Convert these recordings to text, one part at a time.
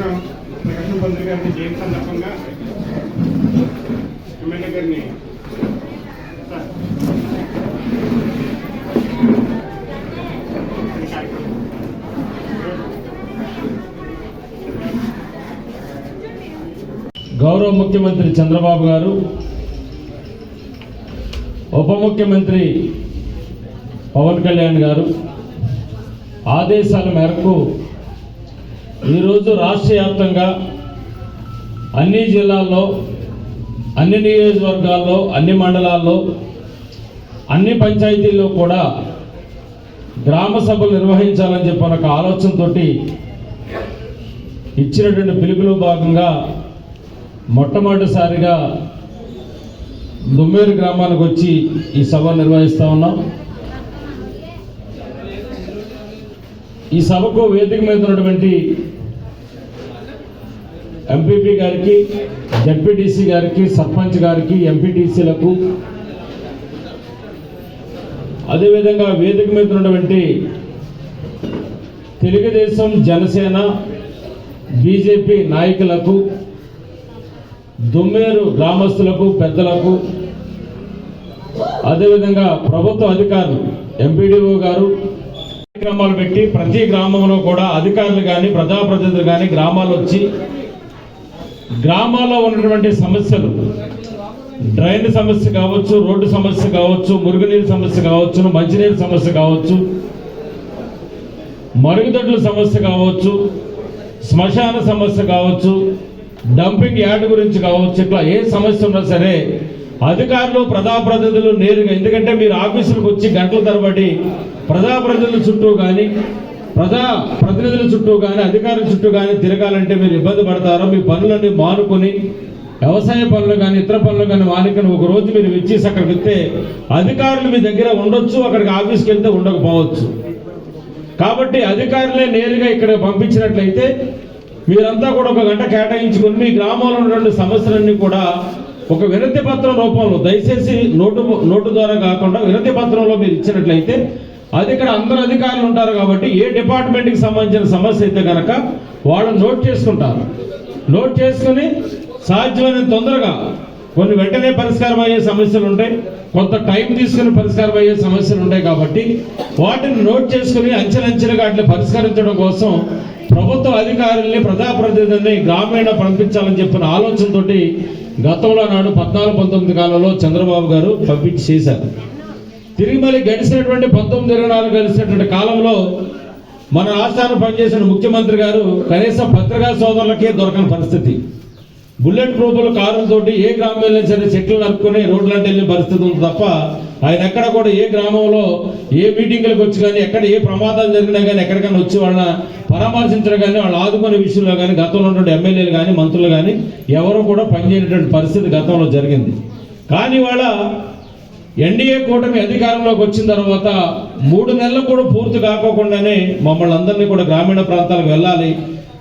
ప్రకాశం ప్రకాశం పంతులు గారిని జయంతి సందర్భంగా ఎమ్మెల్యే గారిని గౌరవ ముఖ్యమంత్రి చంద్రబాబు గారు ఉప ముఖ్యమంత్రి పవన్ కళ్యాణ్ గారు ఆదేశాల మేరకు ఈరోజు రాష్ట్ర వ్యాప్తంగా అన్ని జిల్లాల్లో అన్ని నియోజకవర్గాల్లో అన్ని మండలాల్లో అన్ని పంచాయతీల్లో కూడా గ్రామ సభలు నిర్వహించాలని చెప్పి ఒక ఆలోచనతో ఇచ్చినటువంటి పిలుపులో భాగంగా మొట్టమొదటిసారిగా దుమ్మేరు గ్రామానికి వచ్చి ఈ సభ నిర్వహిస్తూ ఉన్నాం. ఈ సభకు వేదిక మీద ఉన్నటువంటి ఎంపీపీ గారికి జడ్పీటీసీ గారికి సర్పంచ్ గారికి ఎంపీటీసీలకు అదేవిధంగా వేదిక మీద ఉన్నటువంటి తెలుగుదేశం జనసేన బీజేపీ నాయకులకు దుమ్మేరు గ్రామస్తులకు పెద్దలకు అదేవిధంగా ప్రభుత్వ అధికారులు ఎంపీడీఓ గారు కార్యక్రమాలు పెట్టి ప్రతి గ్రామంలో కూడా అధికారులు కానీ ప్రజాప్రతినిధులు కానీ గ్రామాలు వచ్చి గ్రామాల్లో ఉన్నటువంటి సమస్యలు డ్రైన్ సమస్య కావచ్చు రోడ్డు సమస్య కావచ్చు మురుగునీరు సమస్య కావచ్చు మంచినీరు సమస్య కావచ్చు మరుగుదొడ్ల సమస్య కావచ్చు శ్మశాన సమస్య కావచ్చు డంపింగ్ యార్డ్ గురించి కావచ్చు ఇట్లా ఏ సమస్య ఉన్నా సరే అధికారులు ప్రజాప్రతినిధులు నేరుగా ఎందుకంటే మీరు ఆఫీసులకు వచ్చి గంటల తరబడి ప్రజాప్రతినిధుల చుట్టూ కానీ ప్రజా ప్రతినిధుల చుట్టూ కానీ అధికారుల చుట్టూ కానీ తిరగాలంటే మీరు ఇబ్బంది పడతారు. మీ పనులన్నీ మానుకొని వ్యవసాయ పనులు కానీ ఇతర పనులు కానీ మానుకొని ఒక రోజు మీరు విచ్చేసి అక్కడికి వెళ్తే అధికారులు మీ దగ్గర ఉండొచ్చు అక్కడికి ఆఫీస్కి వెళ్తే ఉండకపోవచ్చు. కాబట్టి అధికారులే నేరుగా ఇక్కడ పంపించినట్లయితే మీరంతా కూడా ఒక గంట కేటాయించుకొని మీ గ్రామంలో ఉన్నటువంటి సమస్యలన్నీ కూడా ఒక వినతి పత్రం రూపంలో దయచేసి నోటు నోటు ద్వారా కాకుండా వినతి పత్రంలో మీరు ఇచ్చినట్లయితే అది ఇక్కడ అందరు అధికారులు ఉంటారు కాబట్టి ఏ డిపార్ట్మెంట్కి సంబంధించిన సమస్య అయితే కనుక వాళ్ళు నోట్ చేసుకుంటారు. నోట్ చేసుకుని సాధ్యమైన తొందరగా కొన్ని వెంటనే పరిష్కారం అయ్యే సమస్యలు ఉంటాయి కొంత టైం తీసుకుని పరిష్కారం అయ్యే సమస్యలు ఉంటాయి కాబట్టి వాటిని నోట్ చేసుకుని అంచెలంచెలుగా వాటిని పరిష్కరించడం కోసం ప్రభుత్వ అధికారుల్ని ప్రజాప్రతినిధుల్ని గ్రామీణ పంపించాలని చెప్పిన ఆలోచనతోటి గతంలో నాడు పద్నాలుగు పంతొమ్మిది కాలంలో చంద్రబాబు గారు పంపించి చేశారు. తిరిగి మళ్ళీ గడిచినటువంటి పంతొమ్మిది ఇరవై నాలుగు గడిచినటువంటి కాలంలో మన రాష్ట్రాన్ని పనిచేసిన ముఖ్యమంత్రి గారు కనీసం పత్రికా సోదరులకే దొరకని పరిస్థితి. బుల్లెట్ ప్రూఫ్లు కారులతోటి ఏ గ్రామంలో సరే చెట్లు నరుక్కుని రోడ్లంటే వెళ్ళిన పరిస్థితి ఉంది తప్ప ఆయన ఎక్కడ కూడా ఏ గ్రామంలో ఏ మీటింగ్లకు వచ్చి కానీ ఎక్కడ ఏ ప్రమాదాలు జరిగినా కానీ ఎక్కడికైనా వచ్చి వాళ్ళ పరామర్శించడం కానీ వాళ్ళు ఆదుకునే విషయంలో కానీ గతంలో ఉన్నటువంటి ఎమ్మెల్యేలు కానీ మంత్రులు కానీ ఎవరు కూడా పనిచేయనటువంటి పరిస్థితి గతంలో జరిగింది. కానీ వాళ్ళ ఎన్డీఏ కూటమి అధికారంలోకి వచ్చిన తర్వాత మూడు నెలలు కూడా పూర్తి కాకోకుండానే మమ్మల్ని అందరినీ కూడా గ్రామీణ ప్రాంతాలకు వెళ్ళాలి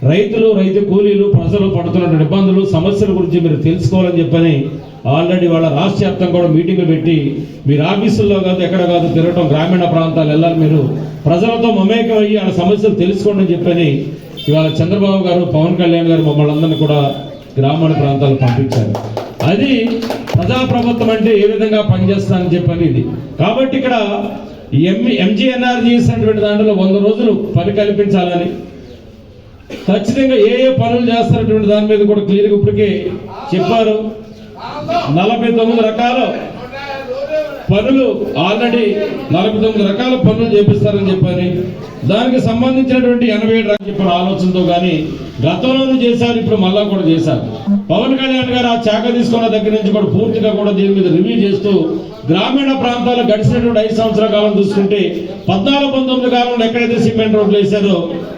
రైతులు రైతు కూలీలు ప్రజలు పడుతున్న ఇబ్బందులు సమస్యల గురించి మీరు తెలుసుకోవాలని చెప్పని ఆల్రెడీ వాళ్ళ రాష్ట్ర వ్యాప్తంగా కూడా మీటింగ్లు పెట్టి మీరు ఆఫీసుల్లో కాదు ఎక్కడ కాదు తిరగటం గ్రామీణ ప్రాంతాలు వెళ్ళాలి మీరు. ప్రజలతో మమేకం అయ్యి ఆ సమస్యలు తెలుసుకోండి అని చెప్పని ఇవాళ చంద్రబాబు గారు పవన్ కళ్యాణ్ గారు మమ్మల్ని అందరినీ కూడా గ్రామీణ ప్రాంతాలు పంపించారు. అది ప్రజాప్రభుత్వం అంటే ఏ విధంగా పనిచేస్తానని చెప్పని ఇది. కాబట్టి ఇక్కడ ఎం ఎంజీఎన్ఆర్జీ చేసినటువంటి దాంట్లో వంద రోజులు పని కల్పించాలని ఖచ్చితంగా ఏ ఏ పనులు చేస్తున్నటువంటి దాని మీద కూడా క్లియర్గా ఇప్పటికే చెప్పారు. నలభై తొమ్మిది రకాల పనులు ఆల్రెడీ నలభై తొమ్మిది రకాల పనులు చేపిస్తారని చెప్పారు. దానికి సంబంధించినటువంటి ఎనభై ఏడు రకాల చెప్పిన ఆలోచనతో కానీ గతంలోనూ చేశారు ఇప్పుడు మళ్ళా కూడా చేశారు. పవన్ కళ్యాణ్ గారు ఆ శాఖ తీసుకున్న దగ్గర నుంచి కూడా పూర్తిగా కూడా దీని మీద రివ్యూ చేస్తూ గ్రామీణ ప్రాంతాలు గడిచినటువంటి ఐదు సంవత్సరాల కాలం చూసుకుంటే పద్నాలుగు పంతొమ్మిది కాలంలో ఎక్కడైతే సిమెంట్ రోడ్లు వేశారో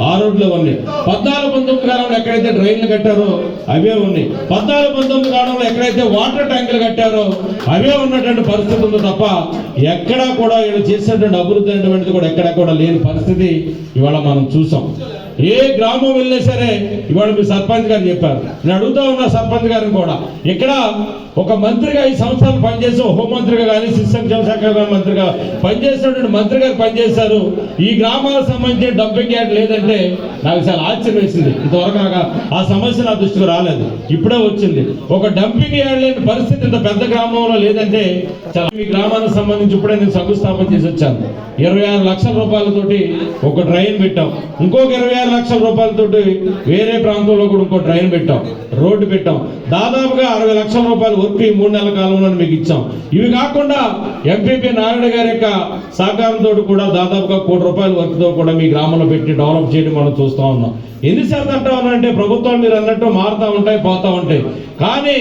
ఆ రోడ్లు ఉన్నాయి. పద్నాలుగు పంతొమ్మిది కాలంలో ఎక్కడైతే డ్రైన్లు కట్టారో అవే ఉన్నాయి. పద్నాలుగు పంతొమ్మిది కాలంలో ఎక్కడైతే వాటర్ ట్యాంకులు కట్టారో అవే ఉన్నటువంటి పరిస్థితి ఉంది తప్ప ఎక్కడా కూడా వీళ్ళు చేసినటువంటి అభివృద్ధి అనేటువంటిది కూడా ఎక్కడా కూడా లేని పరిస్థితి ఇవాళ మనం చూసాం. ఏ గ్రామం వెళ్ళినా సరే ఇవాళ మీ సర్పంచ్ గారు చెప్పారు. నేను అడుగుతా ఉన్నా సర్పంచ్ గారిని కూడా. ఇక్కడ ఒక మంత్రిగా ఈ సంవత్సరాలు పనిచేసి హోంమంత్రిగా కానీ సిస్టమ్ సంక్షేమ శాఖ మంత్రిగా పనిచేసినటువంటి మంత్రి గారు పనిచేశారు. ఈ గ్రామాలకు సంబంధించి డంపింగ్ యార్డ్ లేదంటే నాకు చాలా ఆశ్చర్యం వేసింది. ఇంతవరకు నాకు ఆ సమస్య నా దృష్టికి రాలేదు. ఇప్పుడే వచ్చింది. ఒక డంపింగ్ యార్డ్ లేని పరిస్థితి ఇంత పెద్ద గ్రామంలో లేదంటే చాలా మీ గ్రామానికి సంబంధించి ఇప్పుడే నేను శంకుస్థాపన చేసి వచ్చాను. ఇరవై ఆరు లక్షల రూపాయలతోటి ఒక డ్రైన్ పెట్టాం. ఇంకొక ఇరవై ఆరు లక్షల రూపాయలతోటి వేరే ప్రాంతంలో కూడా ఇంకో ట్రైన్ పెట్టాం రోడ్డు పెట్టాం. దాదాపుగా అరవై లక్షల రూపాయలు వర్క్ ఈ మూడు నెలల కాలంలో మీకు ఇచ్చాం. ఇవి కాకుండా ఎంపీపీ నారాయణ గారి యొక్క సహకారంతో కూడా దాదాపుగా కోటి రూపాయల వర్క్తో కూడా మీ గ్రామంలో పెట్టి డెవలప్ చేయడం మనం చూస్తూ ఉన్నాం. ఎన్ని శాతం అంటా ప్రభుత్వం ప్రభుత్వాలు మీరు అన్నట్టు మారుతూ ఉంటాయి పోతూ ఉంటాయి. కానీ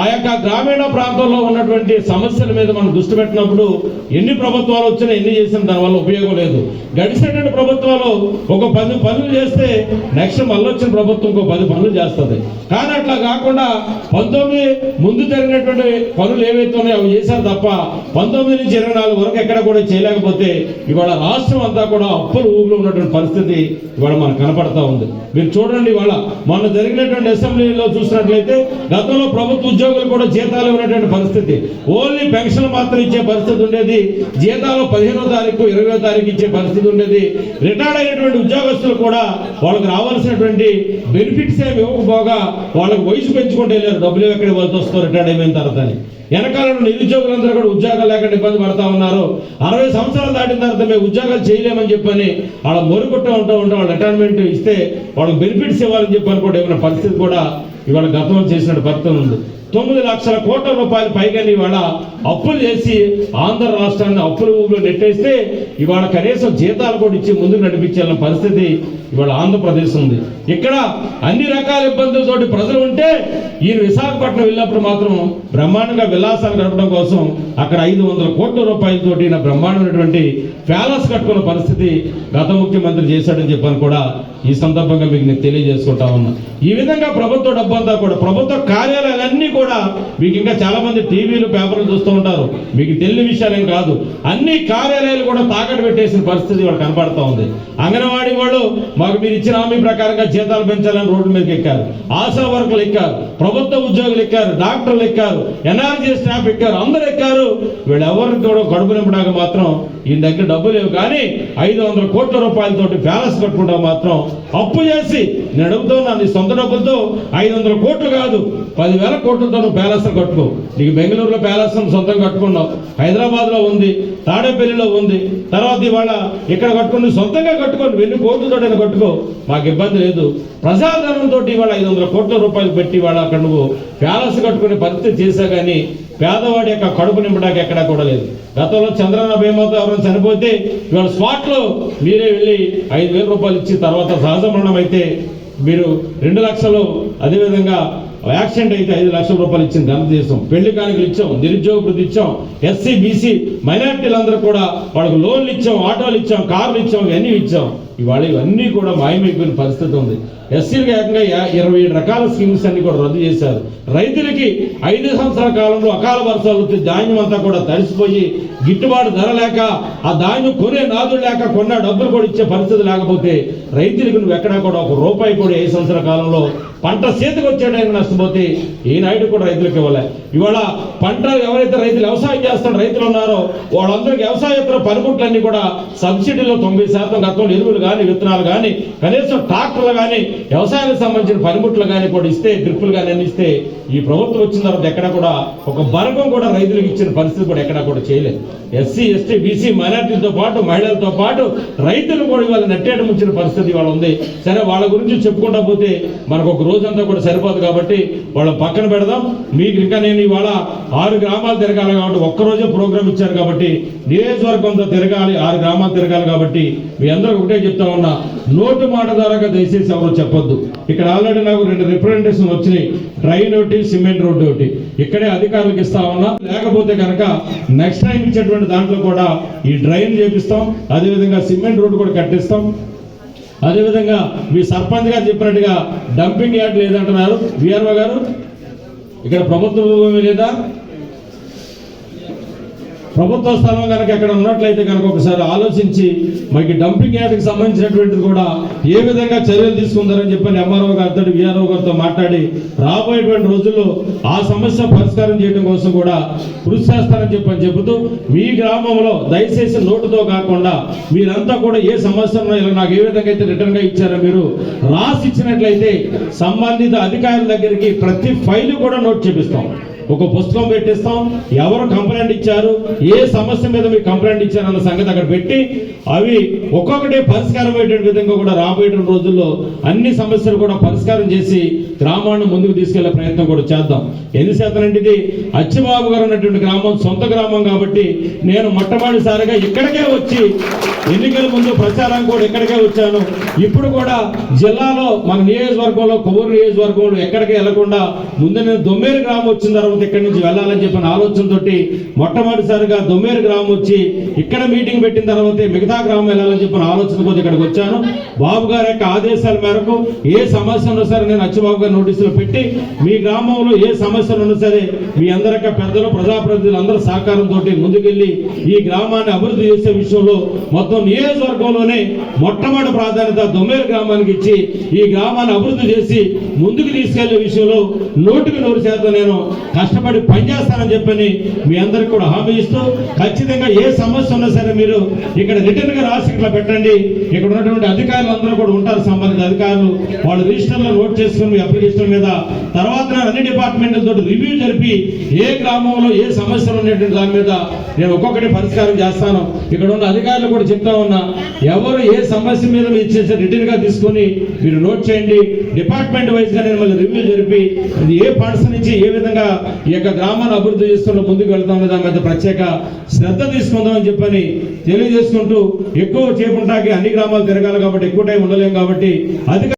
ఆ యొక్క గ్రామీణ ప్రాంతంలో ఉన్నటువంటి సమస్యల మీద మనం దృష్టి పెట్టినప్పుడు ఎన్ని ప్రభుత్వాలు వచ్చినా ఎన్ని చేసినా దానివల్ల ఉపయోగం లేదు. గడిచినటువంటి ప్రభుత్వాలు ఒక పది పనులు చేస్తే నెక్స్ట్ మళ్ళీ వచ్చిన ప్రభుత్వం ఇంకో పది పనులు చేస్తుంది. కానీ అట్లా కాకుండా పంతొమ్మిది ముందు జరిగినటువంటి పనులు ఏవైతే ఉన్నాయో అవి చేశారు తప్ప పంతొమ్మిది నుంచి ఇరవై నాలుగు వరకు ఎక్కడ కూడా చేయలేకపోతే ఇవాళ రాష్ట్రం అంతా కూడా అప్పులు ఊగులు ఉన్నటువంటి పరిస్థితి ఇవాళ మనకు కనపడతా ఉంది. మీరు చూడండి ఇవాళ మొన్న జరిగినటువంటి అసెంబ్లీలో చూసినట్లయితే గతంలో ప్రభుత్వ ఉద్యోగులు కూడా జీతాలు ఉన్నటువంటి పరిస్థితి. ఓన్లీ పెన్షన్ మాత్రం ఇచ్చే పరిస్థితి ఉండేది. జీతాలు పదిహేనో తారీఖు ఇరవై తారీఖు ఇచ్చే పరిస్థితి ఉండేది. రిటైర్డ్ అయినటువంటి ఉద్యోగస్తులు కూడా వాళ్ళకి రావాల్సినటువంటి బెనిఫిట్స్ ఏమి ఇవ్వకపోగా వాళ్ళకి వయసు పెంచుకుంటే వెళ్ళారు. డబ్బులు ఎక్కడ వాళ్ళతో వస్తారు రిటైర్డ్ అయిపోయిన తర్వాత అని. వెనకాల నిరుద్యోగులందరూ కూడా ఉద్యోగాలు లేకుండా ఇబ్బంది పడతా ఉన్నారు. అరవై సంవత్సరాలు దాటిన తర్వాత మేము ఉద్యోగాలు చేయలేమని చెప్పని వాళ్ళ మొరుకుంటూ ఉంటూ ఉంటే వాళ్ళు రిటైర్మెంట్ ఇస్తే వాళ్ళకి బెనిఫిట్స్ ఇవ్వాలని చెప్పని కూడా ఏమైనా పరిస్థితి కూడా ఇవాళ గతంలో చేసిన పరిస్థితి ఉంది. తొమ్మిది లక్షల కోట్ల రూపాయలు పైగా ఇవాళ అప్పులు చేసి ఆంధ్ర రాష్ట్రాన్ని అప్పుల ఊబిలో నెట్టేస్తే ఇవాళ కనీసం జీతాలు కూడా ఇచ్చి ముందుకు నడిపించాలన్న పరిస్థితి ఇవాళ ఆంధ్రప్రదేశ్ ఉంది. ఇక్కడ అన్ని రకాల ఇబ్బందులతోటి ప్రజలు ఉంటే ఈయన విశాఖపట్నం వెళ్ళినప్పుడు మాత్రం బ్రహ్మాండంగా విలాసాలు గడపడం కోసం అక్కడ ఐదు వందల కోట్ల రూపాయలతోటి నా బ్రహ్మాండమైనటువంటి ప్యాలెస్ కట్టుకున్న పరిస్థితి గత ముఖ్యమంత్రి చేశాడని చెప్పని కూడా ఈ సందర్భంగా మీకు నేను తెలియజేసుకుంటా ఉన్నా. ఈ విధంగా ప్రభుత్వ డబ్బు అంతా కూడా ప్రభుత్వ కార్యాలయాలన్నీ కూడా మీకు ఇంకా చాలా మంది టీవీలు పేపర్లు చూస్తూ ఉంటారు. మీకు తెలియని విషయాలేం కాదు. అన్ని కార్యాలయాలు కూడా తాకట్టు పెట్టేసిన పరిస్థితి వాళ్ళు కనపడతా ఉంది. అంగన్వాడీ వాళ్ళు మాకు మీరు ఇచ్చిన హామీ ప్రకారంగా జీతాలు పెంచాలని రోడ్డు మీదకి ఎక్కారు. ఆశా వర్కులు ఎక్కారు. ప్రభుత్వ ఉద్యోగులు ఎక్కారు. డాక్టర్లు ఎక్కారు. ఎన్ఆర్జీ స్టాఫ్ ఎక్కారు అందరు ఎక్కారు. వీళ్ళు ఎవరికి కూడా గడుపు నింపడానికి మాత్రం ఈయన దగ్గర డబ్బు లేవు. కానీ ఐదు వందల కోట్ల రూపాయలతోటి ప్యాలెస్ కట్టుకుంటా మాత్రం అప్పు చేసి నేను అడుగుతున్నా నీ సొంత డబ్బులతో ఐదు వందల కోట్లు కాదు పదివేల కోట్లతో నువ్వు ప్యాలెస్ కట్టుకో. నీకు బెంగళూరులో ప్యాలెస్ సొంతం కట్టుకున్నావు. హైదరాబాద్లో ఉంది తాడేపల్లిలో ఉంది. తర్వాత ఇవాళ ఇక్కడ కట్టుకుని సొంతంగా కట్టుకోండి వెన్ని కోట్లతో కట్టుకో. మాకు ఇబ్బంది లేదు. ప్రజాధనంతో ఇవాళ ఐదు వందల కోట్ల రూపాయలు పెట్టి ఇవాళ అక్కడ నువ్వు ప్యాలెస్ కట్టుకునే పరిస్థితి చేశా కానీ పేదవాడి యొక్క కడుపు నింపడానికి ఎక్కడా కూడా లేదు. గతంలో చంద్రన్న భీమాతో ఎవరైనా చనిపోతే ఇవాళ స్పాట్లో మీరే వెళ్ళి ఐదు వేల రూపాయలు ఇచ్చి తర్వాత సహజ మరణం అయితే మీరు రెండు లక్షలు అదేవిధంగా యాక్సిడెంట్ అయితే ఐదు లక్షల రూపాయలు ఇచ్చింది ఘనత దేశం పెళ్ళి కానుకలు ఇచ్చాం నిరుద్యోగ వృద్ధి ఇచ్చాం ఎస్సీ బీసీ మైనార్టీలందరూ కూడా వాళ్ళకి లోన్లు ఇచ్చాం ఆటోలు ఇచ్చాం కార్లు ఇచ్చాం ఇవన్నీ ఇచ్చాం. ఇవాళ ఇవన్నీ కూడా మాయమైపోయిన పరిస్థితి ఉంది. ఎస్సీలకు ఏకంగా ఇరవై ఏడు రకాల స్కీమ్స్ అన్ని కూడా రద్దు చేశారు. రైతులకి ఐదు సంవత్సరాల కాలంలో అకాల వర్షాలు వచ్చి ధాన్యం అంతా కూడా తడిసిపోయి గిట్టుబాటు ధర లేక ఆ ధాన్యం కొనే నాదులు లేక కొన్న డబ్బులు కూడా ఇచ్చే పరిస్థితి లేకపోతే రైతులకు నువ్వు ఎక్కడా కూడా ఒక రూపాయి కూడా ఐదు సంవత్సరాల కాలంలో పంట చేతికి వచ్చేయడానికి నష్టపోతే ఏ నాయుడు కూడా రైతులకు ఇవ్వలే. ఇవాళ పంట ఎవరైతే రైతులు వ్యవసాయం చేస్తున్న రైతులు ఉన్నారో వాళ్ళందరికీ వ్యవసాయేతర పనిముట్లన్నీ కూడా సబ్సిడీలో తొంభై శాతం గతంలో ఎరువులు కానీ విత్తనాలు కానీ కనీసం ట్రాక్టర్లు కానీ వ్యవసాయానికి సంబంధించిన పనిముట్లు కానీ కూడా ఇస్తే డ్రిప్పులు కానీ అన్ని ఇస్తే ఈ ప్రభుత్వం వచ్చిన తర్వాత ఎక్కడ కూడా ఒక బరకం కూడా రైతులకు ఇచ్చిన పరిస్థితి కూడా ఎక్కడా కూడా చేయలేదు. ఎస్సీ ఎస్టీ బీసీ మైనార్టీలతో పాటు మహిళలతో పాటు రైతులు కూడా ఇవాళ నెట్టేట ముంచిన పరిస్థితి ఇవాళ ఉంది. సరే వాళ్ళ గురించి చెప్పుకుంటా పోతే మనకు ఒక రోజంతా కూడా సరిపోదు కాబట్టి వాళ్ళ పక్కన పెడదాం. మీకు ఇంకా నేను ఇవాళ ఆరు గ్రామాలు తిరగాలి కాబట్టి ఒక్క రోజే ప్రోగ్రామ్ ఇచ్చారు కాబట్టి నియోజకవర్గంతో తిరగాలి ఆరు గ్రామాలు తిరగాలి కాబట్టి మీ అందరూ ఒకటే చెప్తా ఉన్నా నోటు మాట ద్వారా దయచేసి ఎవరు చెప్పొద్దు. ఇక్కడ ఆల్రెడీ నాకు రెండు రిప్రజెంటేషన్ వచ్చినాయి. డ్రైన్ ఒకటి సిమెంట్ రోడ్డు ఒకటి. ఇక్కడే అధికారులకు ఇస్తా ఉన్నా. లేకపోతే కనుక నెక్స్ట్ టైం ఇచ్చేటువంటి దాంట్లో కూడా ఈ డ్రైన్ చేపిస్తాం. అదేవిధంగా సిమెంట్ రోడ్డు కూడా కట్టిస్తాం. అదేవిధంగా మీ సర్పంచ్ గారు చెప్పినట్టుగా డంపింగ్ యార్డ్ లేదంటున్నారు. విఆర్ఓ గారు ఇక్కడ ప్రభుత్వ భూమి లేదా ప్రభుత్వ స్థలం కనుక ఎక్కడ ఉన్నట్లయితే కనుక ఒకసారి ఆలోచించి మనకి డంపింగ్ యార్డ్కి సంబంధించినటువంటిది కూడా ఏ విధంగా చర్యలు తీసుకుందారని చెప్పని ఎంఆర్ఓ గారితో విఆర్ఓ గారితో మాట్లాడి రాబోయేటువంటి రోజుల్లో ఆ సమస్య పరిష్కారం చేయడం కోసం కూడా కృషి చేస్తారని చెప్పని చెబుతూ మీ గ్రామంలో దయచేసి నోటుతో కాకుండా మీరంతా కూడా ఏ సమస్య ఇలా నాకు ఏ విధంగా అయితే రిటర్న్గా ఇచ్చారో మీరు రాసి ఇచ్చినట్లయితే సంబంధిత అధికారుల దగ్గరికి ప్రతి ఫైలు కూడా నోట్ చేపిస్తాం. ఒక పుస్తకం పెట్టిస్తాం. ఎవరు కంప్లైంట్ ఇచ్చారు? ఏ సమస్య మీద మీరు కంప్లైంట్ ఇచ్చారు అన్న సంగతి అక్కడ పెట్టి అవి ఒక్కొక్కటి పరిష్కారం అయ్యే విధంగా కూడా రాబోయే రోజుల్లో అన్ని సమస్యలు కూడా పరిష్కారం చేసి గ్రామాన్ని ముందుకు తీసుకెళ్ళే ప్రయత్నం కూడా చేద్దాం. ఎందుచేతనంటే ఇది అచ్చిబాబు గారు ఉన్నటువంటి గ్రామం సొంత గ్రామం కాబట్టి నేను మొట్టమొదటిసారిగా ఇక్కడికే వచ్చి ఎన్నికల ముందు ప్రచారం కూడా ఇక్కడికే వచ్చాను. ఇప్పుడు కూడా జిల్లాలో మన నియోజకవర్గంలో కొవ్వూరు నియోజకవర్గంలో ఎక్కడికి వెళ్ళకుండా ముందు నేను దొమ్మేరు గ్రామం వచ్చిన తర్వాత ఇక్కడి నుంచి వెళ్ళాలని చెప్పిన ఆలోచనతోటి మొట్టమొదటిసారిగా దొమ్మేరు గ్రామం వచ్చి ఇక్కడ మీటింగ్ పెట్టిన తర్వాతే మిగతా గ్రామం వెళ్ళాలని చెప్పిన ఆలోచన కొద్ది ఇక్కడికి వచ్చాను. బాబు గారి యొక్క ఆదేశాల మేరకు ఏ సమస్య ఉన్నా సరే నేను అచ్చిబాబు గారి నోటీసులు పెట్టి మీ గ్రామంలో ఏ సమస్యలు ఉన్నా సరే మీ అందరికీ పెద్దలు ప్రజాప్రతినిధులు అందరూ సహకారంతో ముందుకెళ్ళి ఈ గ్రామాన్ని అభివృద్ధి చేసే విషయంలో మొత్తం నియోజకవర్గంలోనే మొట్టమొదటి ప్రాధాన్యత దొమ్మేరు గ్రామానికి ఇచ్చి ఈ గ్రామాన్ని అభివృద్ధి చేసి ముందుకు తీసుకెళ్ళే విషయంలో నూటికి నూరు శాతం నేను కష్టపడి పనిచేస్తానని చెప్పని మీ అందరికి కూడా హామీ ఇస్తూ ఖచ్చితంగా ఏ సమస్య ఉన్నా సరే మీరు ఇక్కడ రిటర్న్గా రాసి ఇట్లా పెట్టండి. ఇక్కడ ఉన్నటువంటి అధికారులు అందరూ కూడా ఉంటారు సంబంధిత అధికారులు. వాళ్ళు రిజిస్టర్లో నోట్ చేసుకుని మీ అప్లికేషన్ మీద తర్వాత అన్ని డిపార్ట్మెంట్లతో రివ్యూ జరిపి ఏ గ్రామంలో ఏ సమస్యలు ఉన్నటువంటి దాని మీద నేను ఒక్కొక్కటి పరిష్కారం చేస్తాను. ఇక్కడ ఉన్న అధికారులు కూడా చెప్తా ఉన్నా ఎవరు ఏ సమస్య మీద మీరు ఇచ్చేసి రిటర్న్గా తీసుకొని మీరు నోట్ చేయండి. డిపార్ట్మెంట్ వైజ్గా నేను మళ్ళీ రివ్యూ జరిపి ఇది ఏ ఫండ్స్ నుంచి ఏ విధంగా ఈ యొక్క గ్రామాన్ని అభివృద్ధి చేస్తున్న ముందుకు వెళ్తాం దాని మీద ప్రత్యేక శ్రద్ధ తీసుకుందామని చెప్పని తెలియజేసుకుంటూ ఎక్కువ చేపట్టాకి అన్ని గ్రామాలు తిరగాలి కాబట్టి ఎక్కువ టైం ఉండలేం కాబట్టి అధిక